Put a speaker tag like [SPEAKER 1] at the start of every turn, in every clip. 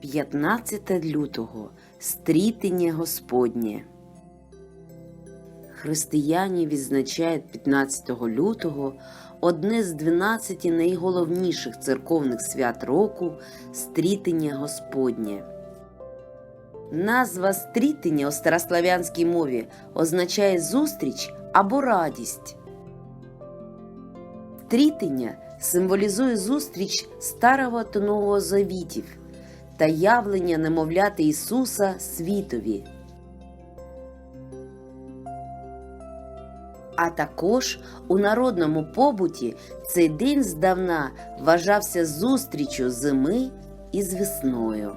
[SPEAKER 1] 15 лютого стрітення Господнє. Християні відзначають 15 лютого одне з 12 найголовніших церковних свят року стрітення Господнє. Назва стрітення у старослав'янській мові означає зустріч або радість. Стрітення символізує зустріч старого та нового завітів та явлення немовляти Ісуса світові. А також у народному побуті цей день здавна вважався зустрічю зими із весною.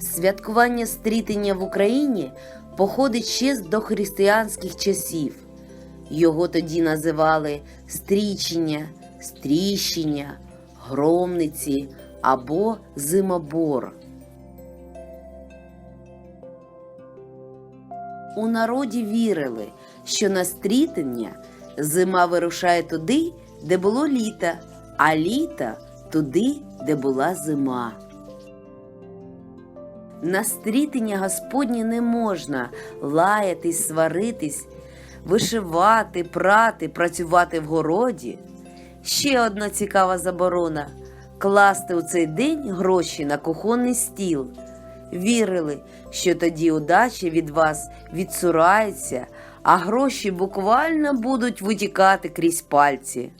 [SPEAKER 1] Святкування стрітення в Україні походить ще з дохристиянських часів. Його тоді називали стрічення, стріщення, громниці або зимобор. У народі вірили, що на стрітення зима вирушає туди, де було літо, а літо туди, де була зима. На стрітення Господнє не можна лаятись, сваритись, вишивати, прати, працювати в городі. Ще одна цікава заборона класти у цей день гроші на кухонний стіл. Вірили, що тоді удача від вас відсурається, а гроші буквально будуть витікати крізь пальці.